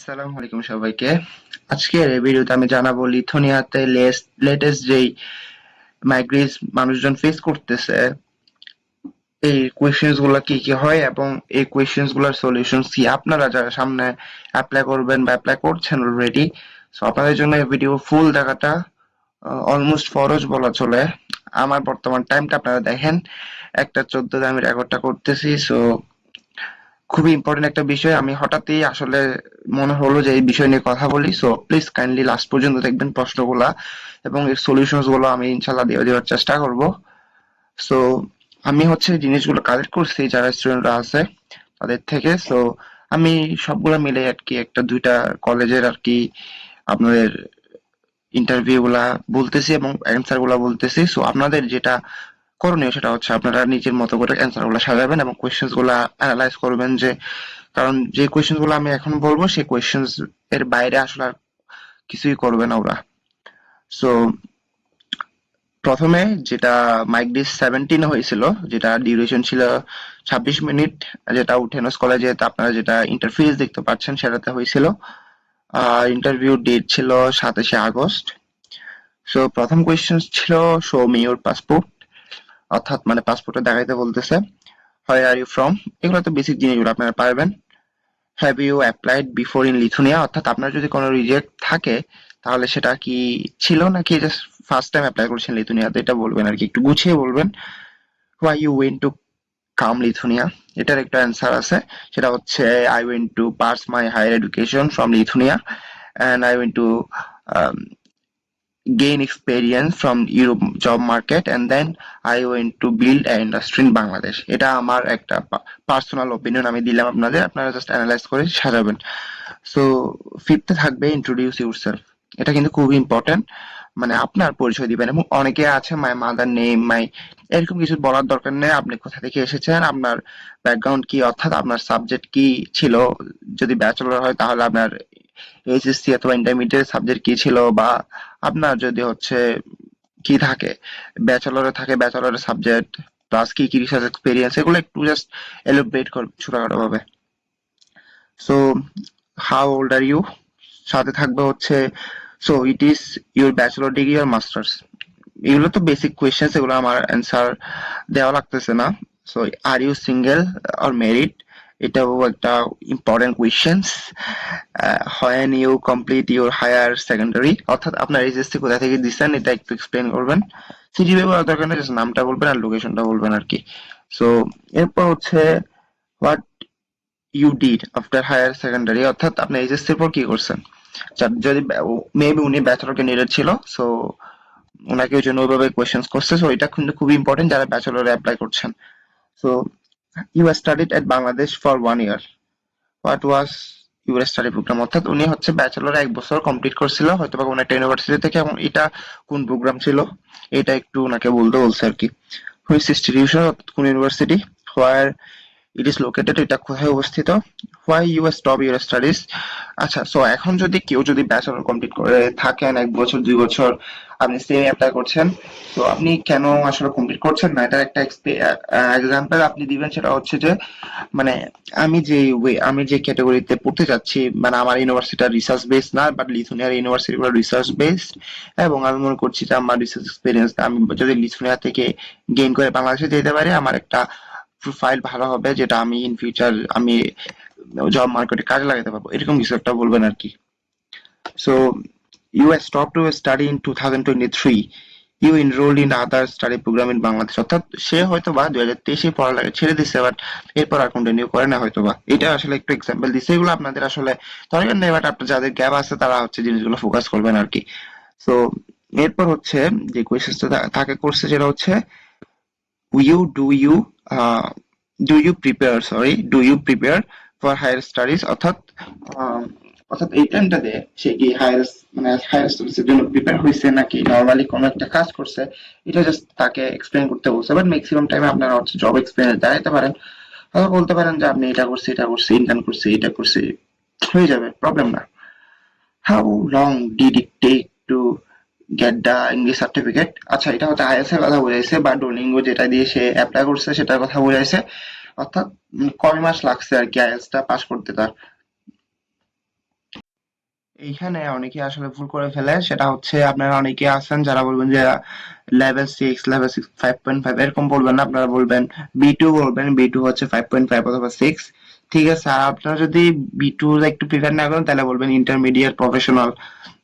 আসসালামু আলাইকুম সবাইকে। আজকের এই ভিডিওতে আমি জানাব লিথুনিয়াতে লেটেস্ট যেই মাইগ্রেস মানুষজন ফেস করতেছে, এই কোয়েশ্চেন্সগুলো কি কি হয় এবং এই কোয়েশ্চেন্সগুলোর সলিউশন কি? আপনারা যারা সামনে অ্যাপ্লাই করবেন বা অ্যাপ্লাই করছেন অলরেডি সো আপনাদের জন্য এই ভিডিও ফুল দেখাটা অলমোস্ট ফরজ বলা চলে। আমার বর্তমান টাইমটা আপনারা দেখেন, একটা চোদ্দতে আমি রেকর্ডটা করতেছি সো খুবই ইম্পর্টেন্ট একটা বিষয়। আমি হঠাৎই আসলে মনে হলো যে এই বিষয় নিয়ে কথা বলি। সো প্লিজ কাইন্ডলি লাস্ট পর্যন্ত দেখবেন প্রশ্নগুলা এবং এর সলিউশনসগুলো আমি ইনশাল্লাহ দিয়ে দেওয়ার চেষ্টা করব। সো আমি হচ্ছে জিনিসগুলো কালেক্ট করছি, যারা স্টুডেন্টরা আছে তাদের থেকে। সো আমি সবগুলো মিলে আর কি একটা দুইটা কলেজের আর কি আপনাদের ইন্টারভিউ গুলা বলতেছি এবং অ্যান্সারগুলা বলতেছি। সো আপনাদের যেটা করণীয় সেটা হচ্ছে আপনারা নিজের মতো করে অ্যান্সারগুলো সাজাবেন এবং কোয়েশ্চেন্সগুলা অ্যানালাইজ করবেন যে কারণ যে কোয়েশ্চেনগুলো আমি এখন বলব, সেই কোয়েশ্চেন্স এর বাইরে আসলে আর কিছুই করবে না ওরা। সো প্রথমে যেটা মাইক ডিস সেভেন্টিন হয়েছিল, যেটা ডিউরেশন ছিল ছাব্বিশ মিনিট, যেটা উঠেনস কলেজে আপনারা যেটা ইন্টারফিস দেখতে পাচ্ছেন সেটাতে হয়েছিল। ইন্টারভিউ ডেট ছিল সাতাশে আগস্ট। সো প্রথম কোয়েশ্চেন ছিল শো মি ইউর পাসপোর্ট অর্থাৎ মানে পাসপোর্টে দেখাইতে বলতেছে হয় আর ইউ ফ্রম এগুলো তো বেসিক জিনিসগুলো আপনারা পারবেন। Have you applied before in Lithuania অর্থাৎ আপনার যদি কোনো রিজেক্ট থাকে, তাহলে সেটা কি ছিল নাকি জাস্ট ফার্স্ট টাইম অ্যাপ্লাই করেছেন লিথুনিয়াতে এটা বলবেন আর কি, একটু গুছিয়ে বলবেন। Why you want to come Lithuania এটার একটা অ্যান্সার আছে। সেটা হচ্ছে I want to pursue my higher education from Lithuania and I want to gain experience from Europe job market and then I went to build an industry in Bangladesh. এটা আমার একটা personal opinion আমি দিলাম আপনাদের, আপনারা just analyse করে সাজাবেন। So ফিফথে থাকবে introduce yourself এটা কিন্তু খুব ইম্পর্টেন্ট মানে আপনার পরিচয় দিবেন এবং অনেকে আছে মাই মাদার নেম মাই এরকম কিছু বলার দরকার নেই, আপনি কোথা থেকে এসেছেন, আপনার ব্যাকগ্রাউন্ড কি, অর্থাৎ আপনার সাবজেক্ট কি ছিল? যদি ব্যাচেলর হয়, তাহলে আপনার এইচএসসি অথবা ইন্টারমিডিয়েট সাবজেক্ট কি ছিল বা আপনার যদি হচ্ছে কি থাকে ব্যাচেলরে থাকে ব্যাচেলরের সাবজেক্ট প্লাস কি কি রিসার্চ এক্সপেরিয়েন্স এগুলো একটু জাস্ট এলিব্রেট কর, ছোটখাটো ভাবে। So how old are you সাথে থাকবে হচ্ছে so it is your bachelor degree or masters এগুলো তো বেসিক কোয়েশ্চেন্স এগুলো আমার অ্যান্সার দেওয়া লাগতেছে না। So are you single or married এটাও একটা important questions when you complete your higher secondary অর্থাৎ আপনার এইচএসসি কোথা থেকে দিচ্ছেন এটা একটু এক্সপ্লেন করবেন। সিটি ব্যবহার দরকার নেই নামটা বলবেন আর লোকেশনটা বলবেন আর কি। সো এরপর হচ্ছে what you did after higher secondary অর্থাৎ আপনি এইচএসসির পর কি করছেন? যদি মেবি উনি ব্যাচেলর ক্যান্ডিডেট ছিল সো ওনাকে ওই জন্য ওইভাবে কোয়েশ্চেন্স করছে। সো এটা কিন্তু খুবই ইম্পর্টেন্ট যারা ব্যাচেলরে অ্যাপ্লাই করছেন। So you are studied at Bangladesh for one year what was your study programme অর্থাৎ উনি হচ্ছে ব্যাচেলর এক বছর কমপ্লিট করছিল হয়তো বা একটা ইউনিভার্সিটি থেকে, এবং এটা কোন প্রোগ্রাম ছিল? এটা একটু ওনাকে বলতে বলছে আর কি। হুইচ ইনস্টিটিউশন কোন university where it is located এটা কোথায় অবস্থিত? Why you stop your studies আচ্ছা সো এখন যদি কেউ যদি ব্যাচেলর কমপ্লিট করে, থাকেন এক বছর, দুই বছর আপনি সেম অ্যাপ্লাই করছেন। তো আপনি কেন আসলে কমপ্লিট করছেন না? এটা একটা এক্সাম্পল আপনি দিবেন, সেটা হচ্ছে যে মানে আমি যে আমি যে ক্যাটাগরিতে পড়তে যাচ্ছি মানে আমার ইউনিভার্সিটি রিসার্চ বেস না বাট লিথুনিয়ার ইউনিভার্সিটি গুলো রিসার্চ বেসড এবং আমি মনে করছি যে আমার রিসার্চ এক্সপিরিয়েন্স আমি যদি লিথুনিয়া থেকে গেইন করে বাংলাদেশে যেতে পারি, আমার একটা প্রোফাইল ভালো হবে, যেটা আমি ইন ফিউচার আমি জব মার্কেটে কাজে লাগাতে পারব। এরকম কিছু একটা বলবেন আর কি। So study in two thousand twenty three you enrol in other study programme in Bangladesh অর্থাৎ সে হয়তো বা দুই হাজার তেইশে পড়ালেখা ছেড়ে দিচ্ছে বাট এরপর আর কন্টিনিউ করে না হয়তো বা। এটা আসলে একটু এক্সাম্পল দিচ্ছে এগুলো আপনাদের আসলে দরকার নেই বাট আপনার যাদের গ্যাপ আছে, তারা হচ্ছে জিনিসগুলো ফোকাস করবেন আর কি। সো এরপর হচ্ছে যে কোয়েশ্চেনটা থাকে করছে যেটা হচ্ছে you do you do you prepare sorry do you prepare for higher studies অর্থাৎ অর্থাৎ এই টাইমটাতে সে কি হায়ার মানে হায়ার জন্য প্রিপেয়ার হয়েছে নাকি নর্মালি কোনো একটা কাজ করছে? এটা জাস্ট তাকে এক্সপ্লেন করতে বলছে। বাট ম্যাক্সিমাম টাইমে আপনারা হচ্ছে জব এক্সপিরিয়েন্স দেখাতে পারেন। বলতে পারেন যে, আপনি এটা করছি এটা করছি ইন্টার্ন করছি এটা করছি হয়ে যাবে প্রবলেম না। How long did it take to get the English certificate আচ্ছা এটা হচ্ছে আইএস এর কথা বোঝাইছে বা ডোলিঙ্গো যেটা দিয়ে সে অ্যাপ্লাই করছে সেটার কথা বোঝাইছে অর্থাৎ কয় মাস লাগছে আর কি আইএলস টা পাস করতে তার? এইখানে অনেকে আসলে ভুল করে ফেলে। সেটা হচ্ছে আপনারা অনেকে আছেন যারা বলবেন যে level six level six five point five এরকম বলবেন না। আপনারা বলবেন বি টু বলবেন বি টু হচ্ছে ফাইভ পয়েন্ট ফাইভ অথবা সিক্স ঠিক আছে, আর আপনারা যদি বি টু একটু প্রিফার না করেন, তাহলে বলবেন ইন্টারমিডিয়েট প্রফেশনাল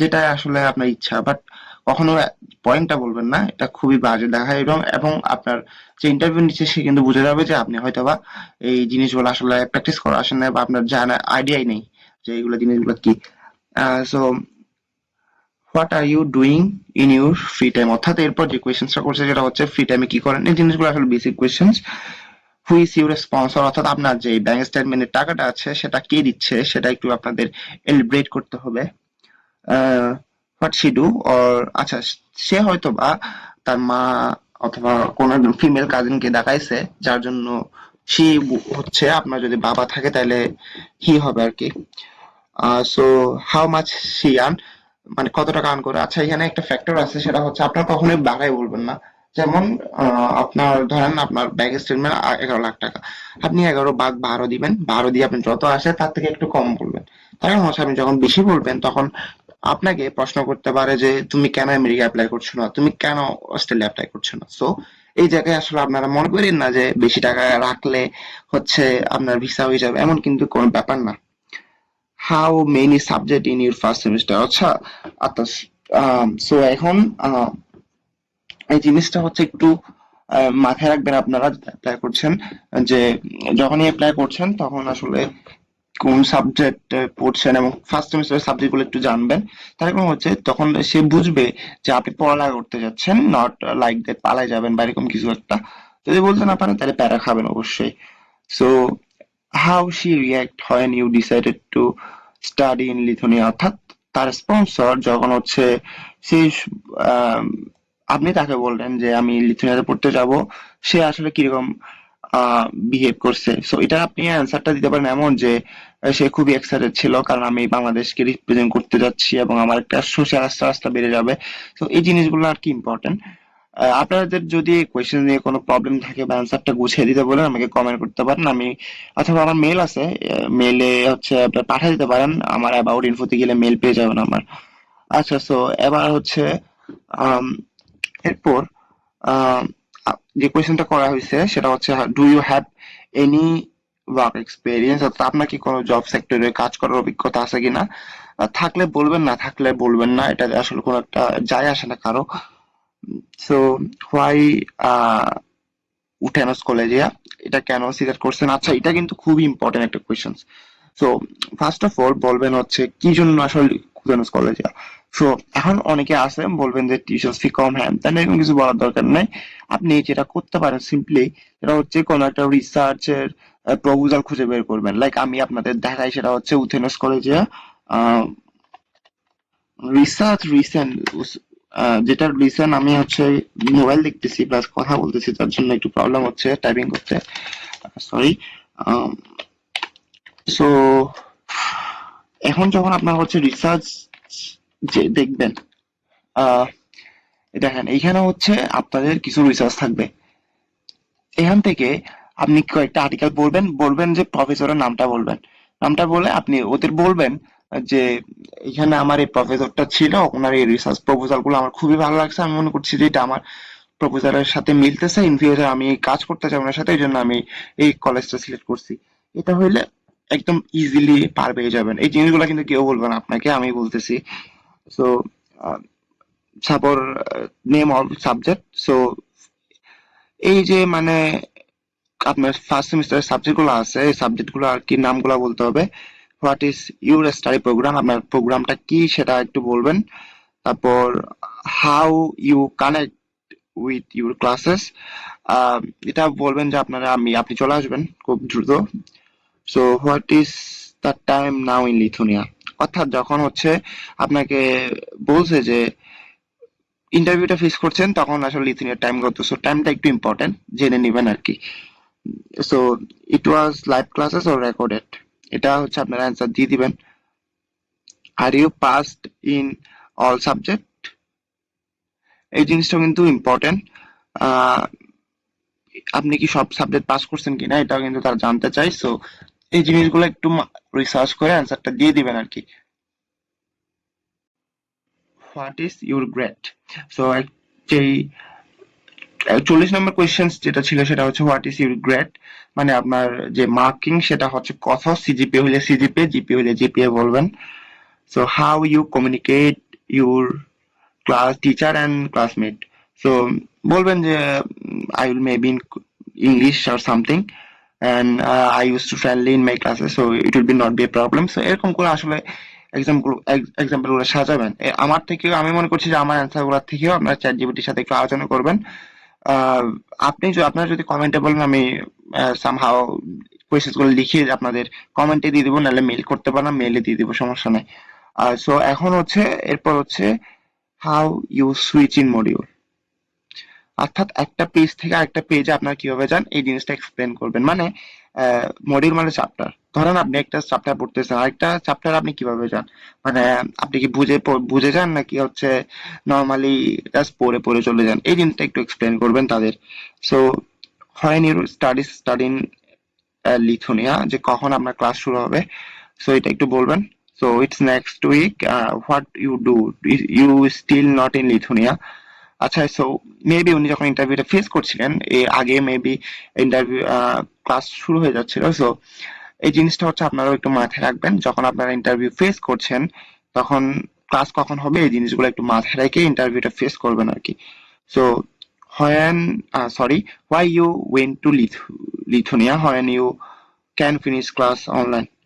যেটা আসলে আপনার ইচ্ছা। বাট কখনো পয়েন্টটা বলবেন না, এটা খুবই বাজে দেখায়। এবং এবং আপনার যে ইন্টারভিউ নিচ্ছে, সে কিন্তু বুঝে যাবে যে আপনি হয়তোবা এই জিনিসগুলো আসলে প্র্যাকটিস করা আসেন না বা আপনার জানা আইডিয়াই নেই যে এইগুলো জিনিসগুলো কি। So what are you doing in your free time অর্থাৎ এরপর যে কোয়েশ্চেন্সটা করছে যেটা হচ্ছে ফ্রি টাইমে কি করেন? এই জিনিসগুলো আসলে basic questions who is your sponsor অর্থাৎ আপনার যে ব্যাংক স্টেটমেন্টের টাকাটা আছে সেটা কে দিচ্ছে? সেটা একটু আপনাদের এলিব্রেট করতে হবে। হোয়াট শি ডু অর আচ্ছা সে হয়তো বা তার মা অথবা কোন একজন ফিমেল কাজিনকে দেখাইছে যার জন্য সে হচ্ছে আপনার যদি বাবা থাকে তাহলে হি হবে আর কি। So how much she earn মানে কত টাকা আর্ন করে। আচ্ছা এখানে একটা ফ্যাক্টর আছে, সেটা হচ্ছে আপনার কখনোই বাড়াই বলবেন না। যেমন আপনার ধরেন আপনার ব্যাংক স্টেটমেন্ট এগারো লাখ টাকা। আপনি এগারো ভাগ বারো দিবেন, বারো দিয়ে আপনি যত আসে, তার থেকে একটু কম বলবেন। কারণ হচ্ছে, আপনি যখন বেশি বলবেন, তখন আপনাকে প্রশ্ন করতে পারে যে, তুমি কেন আমেরিকা অ্যাপ্লাই করছ না? তুমি কেন অস্ট্রেলিয়া অ্যাপ্লাই করছ না? সো এই জায়গায় আসলে আপনারা মনে করেন না যে, বেশি টাকা রাখলে হচ্ছে আপনার ভিসা হয়ে যাবে। এমন কিন্তু কোনো ব্যাপার না। How many subject in your first semester আচ্ছা আচ্ছা সো এখন এই জিনিসটা হচ্ছে একটু মাথায় রাখবেন আপনারা অ্যাপ্লাই করছেন, যে যখনই অ্যাপ্লাই করছেন, তখন আসলে কোন সাবজেক্ট পড়ছেন এবং ফার্স্ট সেমিস্টারের সাবজেক্টগুলো একটু জানবেন। তার কারণ হচ্ছে তখন সে বুঝবে যে আপনি পড়ালেখা করতে যাচ্ছেন নট লাইক দ্যাট পালায় যাবেন বা এরকম কিছু একটা। যদি বলতে না পারেন, তাহলে প্যারা খাবেন অবশ্যই। So how she react when you decided to study in Lithuania অর্থাৎ তার স্পন্সর যখন হচ্ছে আম, আপনি তাকে বললেন যে আমি লিথুনিয়াতে পড়তে যাব। সে আসলে কীরকম বিহেভ করছে? সো এটা আপনি অ্যান্সারটা দিতে পারেন এমন যে সে খুবই এক্সাইটেড ছিল কারণ আমি বাংলাদেশকে রিপ্রেজেন্ট করতে যাচ্ছি এবং আমার একটা সোশ্যাল আস্থা আস্থা বেড়ে যাবে। তো এই জিনিসগুলো আর কি ইম্পর্টেন্ট আপনাদের যদি কোয়েশ্চেন নিয়ে কোনো প্রবলেম থাকে বা অ্যান্সারটা গুছিয়ে দিতে বলেন, আমাকে কমেন্ট করতে পারেন। আমি, অথবা আমার মেল আছে মেলে হচ্ছে আপনার পাঠিয়ে দিতে পারেন। আমার অ্যাবাউট ইনফোতে গেলে মেল পেয়ে যাবেন আমার। আচ্ছা সো এবার হচ্ছে এরপর যে কোয়েশ্চেনটা করা হয়েছে, সেটা হচ্ছে do you have any work experience অর্থাৎ আপনার কি কোনো জব সেক্টরে কাজ করার অভিজ্ঞতা আছে কিনা? থাকলে বলবেন, না থাকলে বলবেন না। এটা আসলে কোনো একটা যায় আসে না কারও। সো হোয়াই উঠেনস কলেজিয়া এটা কেন সিলেক্ট করছেন? আচ্ছা এটা কিন্তু খুবই ইম্পর্টেন্ট একটা question so first of all বলবেন হচ্ছে, কি জন্য আসলে উঠেনস কলেজিয়া সো এখন অনেকে আছে, বলবেন যে টিউশন ফি কম হ্যান তাহলে এরকম কিছু বলার দরকার নেই। আপনি যেটা করতে পারেন সিম্পলি সেটা হচ্ছে কোনো একটা রিসার্চের প্রপোজাল খুঁজে বের করবেন। লাইক আমি আপনাদের দেখাই, সেটা হচ্ছে উথেনস কলেজিয়া রিসার্চ রিসেন্ট যেটা রিসেন্ট আমি হচ্ছে মোবাইল দেখতেছি প্লাস কথা বলতেছি তার জন্য একটু প্রবলেম হচ্ছে টাইপিং করতে সরি সো এখন যখন আপনার হচ্ছে রিসার্চ যে দেখবেন দেখেন, এইখানে হচ্ছে আপনাদের কিছু রিসার্চ থাকবে। এখান থেকে আপনি কয়েকটা আর্টিকেল বলবেন বলবেন যে প্রফেসরের নামটা বলবেন। নামটা বলে আপনি ওদের বলবেন যে এখানে আমার এই প্রফেসরটা ছিল, ওনার এই রিসার্চ প্রপোজালগুলো আমার খুবই ভালো লাগছে। আমি মনে করছি যে এটা আমার প্রপোজালের সাথে মিলতেছে। ইন ফিউচার আমি কাজ করতে চাই ওনার সাথে, এই জন্য আমি এই কলেজটা সিলেক্ট করছি। এটা হইলে একদম ইজিলি পার পেয়ে যাবেন। এই জিনিসগুলো কিন্তু কেউ বলবে না আপনাকে, আমি বলতেছি। So suppose name of subject so এই যে মানে আপনার ফার্স্ট সেমিস্টারের সাবজেক্টগুলো আছে, এই সাবজেক্টগুলো আর কি নামগুলো বলতে হবে। What is your study programme আপনার প্রোগ্রামটা কি সেটা একটু বলবেন। তারপর how you connect with your classes এটা বলবেন যে আপনারা, আমি, আপনি চলে আসবেন খুব দ্রুত। So what is the time now in Lithuania অর্থাৎ যখন হচ্ছে আপনাকে বলছে যে ইন্টারভিউটা ফেস করছেন, তখন আসলে লিথুনিয়ার টাইম কত। সো টাইমটা একটু ইম্পর্টেন্ট জেনে নেবেন আর কি। So it was live classes or recorded এটা হচ্ছে আপনারা অ্যান্সার দিয়ে দিবেন। Are you passed in all subject এই জিনিসটা কিন্তু ইম্পর্টেন্ট আপনি কি সব সাবজেক্ট পাস করছেন কিনা এটাও কিন্তু তারা জানতে চাই সো এই জিনিসগুলো একটু রিসার্চ করে অ্যান্সারটা দিয়ে দিবেন আর কি। What is your grade so যেই চল্লিশ নম্বর কোয়েশ্চেন যেটা ছিল সেটা হচ্ছে হোয়াট ইজ ইউর গ্রেড মানে আপনার যে মার্কিং সেটা হচ্ছে কত? সিজিপি হলে সিজিপি জিপি হলে জিপিএ বলবেন। So how you communicate your class teacher and classmate so বলবেন যে I will maybe in English or something and I use to friendly in my classes so it will be not be a problem so এরকম করে আসলে example এক্সাম্পলগুলো সাজাবেন। আমার থেকেও, আমি মনে করছি যে আমার অ্যান্সারগুলোর থেকেও আপনার চ্যাট জিপিটির সাথে একটু আলোচনা করবেন। আপনি আপনারা যদি কমেন্টে বলেন, আমি সামহাও কোয়েশ্চেনগুলো লিখে আপনাদের কমেন্টে দিয়ে দিব, নাহলে মেল করতে পারেন মেলে দিয়ে দিব, সমস্যা নাই। সো এখন হচ্ছে, এরপর হচ্ছে how you switch in module অর্থাৎ একটা পেজ থেকে আরেকটা পেজে আপনার কীভাবে যান, এই জিনিসটা এক্সপ্লেন করবেন। মানে মডিউল মানে চ্যাপ্টার ধরেন আপনি একটা চ্যাপ্টার পড়তেছেন, আরেকটা চ্যাপ্টার আপনি কীভাবে যান? মানে আপনি কি বুঝে বুঝে যান নাকি হচ্ছে নর্মালি জাস্ট পড়ে পড়ে চলে যান? এই জিনিসটা একটু এক্সপ্লেন করবেন তাদের। So when you study study in Lithuania যে কখন আপনার ক্লাস শুরু হবে? সো এটা একটু বলবেন। So it's next week what you do you still not in Lithuania আচ্ছা সো মেবি উনি যখন ইন্টারভিউটা ফেস করছিলেন এর আগে মেবি ইন্টারভিউ ক্লাস শুরু হয়ে যাচ্ছিল। সো এই জিনিসটা হচ্ছে আপনারাও একটু মাথায় রাখবেন। যখন আপনারা ইন্টারভিউ ফেস করছেন তখন ক্লাস কখন হবে এই জিনিসগুলো একটু মাথায় রেখে ইন্টারভিউটা ফেস করবেন আর কি। So why you went to Lith- Lithuania? When you can finish class online um,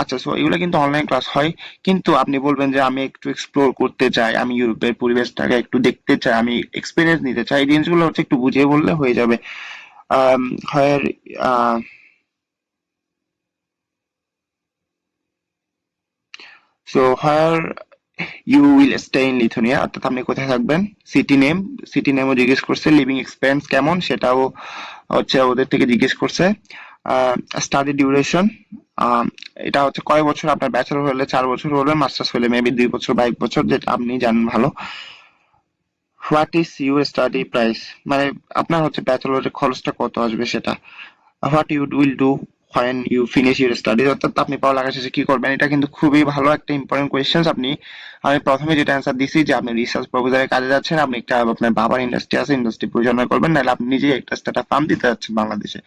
আচ্ছা সো এগুলো কিন্তু অনলাইন ক্লাস হয়। কিন্তু আপনি বলবেন যে আমি একটু এক্সপ্লোর করতে চাই, আমি ইউরোপের পরিবেশটাকে একটু দেখতে চাই, আমি এক্সপিরিয়েন্স নিতে চাই, এই জিনিসগুলো হচ্ছে একটু বুঝিয়ে বললে হয়ে যাবে। হয় so where you will stay in Lithuania অর্থাৎ আপনি কোথায় থাকবেন? সিটি নেম সিটি নেমও জিজ্ঞেস করছে লিভিং এক্সপেন্স কেমন? সেটাও হচ্ছে ওদের থেকে জিজ্ঞেস করছে। স্টাডি ডিউরেশন এটা হচ্ছে কয় বছর? আপনার ব্যাচেলর হলে চার বছর হলে মাস্টার্স হলে মেবি দুই বছর বা এক বছর, যেটা আপনি জানেন ভালো। What is your study price মানে আপনার হচ্ছে ব্যাচেলরের খরচটা কত আসবে সেটা? What you will do when you finish your study অর্থাৎ আপনি পড়ালেখা শেষে কি করবেন? এটা কিন্তু খুবই ভালো একটা ইম্পর্টেন্ট কোয়েশ্চেন আপনি, আমি প্রথমে যেটা অ্যান্সার দিছি যে আপনি রিসার্চ প্রপোজালের কাজে যাচ্ছেন, আপনি একটা আপনার বাবার ইন্ডাস্ট্রি আছে ইন্ডাস্ট্রি পরিচালনা করবেন, নাহলে আপনি নিজেই একটা স্টার্ট ফার্ম দিতে যাচ্ছেন বাংলাদেশে।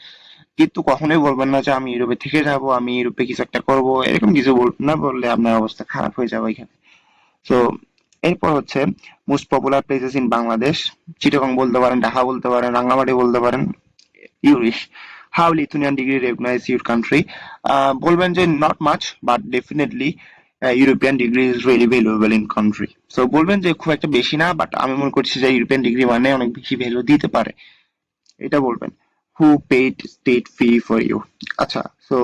কিন্তু কখনোই বলবেন না যে আমি ইউরোপে থেকে যাব, আমি ইউরোপে কিছু একটা করব, এরকম কিছু না বললে আপনার অবস্থা খারাপ হয়ে যাবে এখানে। তো এরপর হচ্ছে most popular places in Bangladesh Chittagong বলতে পারেন, ঢাকা বলতে পারেন, রাঙ্গামাটি বলতে পারেন ইউরিশ how Lithuanian degree recognise your country বলবেন যে not much but definitely European degree is really valuable in country so বলবেন যে খুব একটা বেশি না বাট আমি মনে করছি যে ইউরোপিয়ান ডিগ্রি মানে অনেক বেশি ভ্যালু দিতে পারে। এটা বলবেন। Who paid state fee for you আচ্ছা সো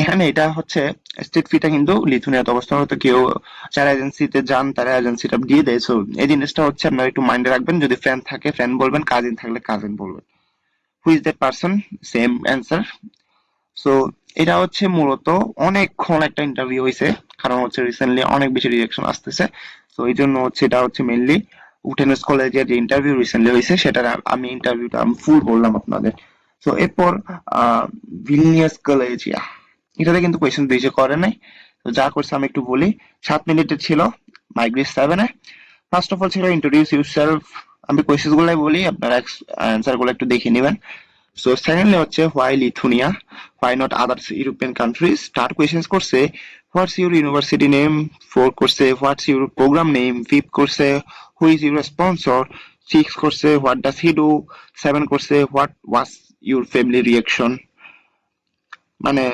এখানে এটা হচ্ছে স্টেট ফিটা কিন্তু লিথুনিয়াতে অবস্থান হতো কেউ যারা এজেন্সিতে যান, তারা এজেন্সিটা দিয়ে দেয়। সো এই জিনিসটা হচ্ছে আপনারা একটু মাইন্ডে রাখবেন। যদি ফ্রেন্ড থাকে ফ্রেন্ড বলবেন কাজিন থাকলে কাজিন বলবেন। Who is that person same answer so এটা হচ্ছে মূলত অনেকক্ষণ একটা ইন্টারভিউ হয়েছে কারণ হচ্ছে রিসেন্টলি অনেক বেশি রিজেকশন আসতেছে। তো এই জন্য হচ্ছে এটা হচ্ছে মেনলি উটেনস কলেজের যে ইন্টারভিউ রিসেন্টলি হয়েছে সেটা আমি ইন্টারভিউটা আমি ফুল বললাম আপনাদের। তো এরপর ভিলনিয়াস কলেজিয়া। এটাতে কিন্তু কোয়েশ্চেন বেশি করে নাই। তো যা করছে আমি একটু বলি। সাত মিনিটের ছিল মাইগ্রেস সেভেনে ফার্স্ট অফ অল ছিল ইন্ট্রোডিউস ইউর সেলফ আমি কোয়েশ্চেন গুলাই বলি, আপনারা অ্যান্সারগুলো একটু দেখে নেবেন। সো সেকেন্ডলি হচ্ছে why Lithuania why not others European countries star questions করছে what's your university name four করছে what's your programme name fifth করছে who is your sponsor six করছে what does he do seven করছে what was your family reaction মানে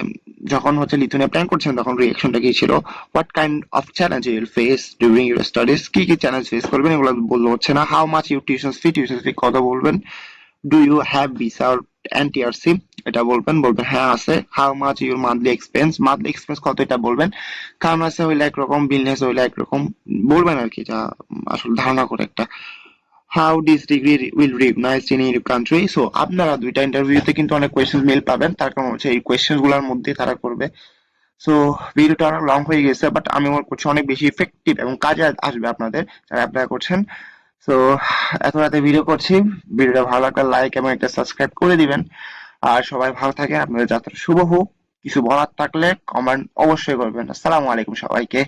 যখন হচ্ছে Lithuania plan করছেন, তখন রিয়াকশনটা কি ছিল? What kind of challenge you'll face during your studies কি কি চ্যালেঞ্জ ফেস করবেন এগুলো বলতে হচ্ছে না। How much your tuition fee tuition fee কত বলবেন? Do you have visa NTRC এটা বলবেন বলবেন হ্যাঁ আছে। How much your monthly expense monthly expense কত এটা বলবেন। কারণ আছে হইলে একরকম বিজনেস হইলে একরকম, বলবেন আর কি যা আসলে ধারণা করে একটা। How this degree will recognise in your country so আপনারা দুইটা ইন্টারভিউতে কিন্তু অনেক কোয়েশ্চেন মেল পাবেন। তার কারণ হচ্ছে এই কোয়েশ্চেনগুলোর মধ্যে তারা করবে। সো ভিডিওটা অনেক লং হয়ে গেছে বাট আমি মনে করছি অনেক বেশি ইফেক্টিভ এবং কাজে আসবে আপনাদের, যারা অ্যাপ্লাই করছেন। সো এত রাতে ভিডিও করছি। ভিডিওটা ভালো লাগলে লাইক এবং একটা সাবস্ক্রাইব করে দিবেন। আর সবাই ভালো থাকেন। আপনাদের যাত্রা শুভ হোক, কিছু বলার থাকলে কমেন্ট অবশ্যই করবেন। আসসালামু আলাইকুম সবাইকে।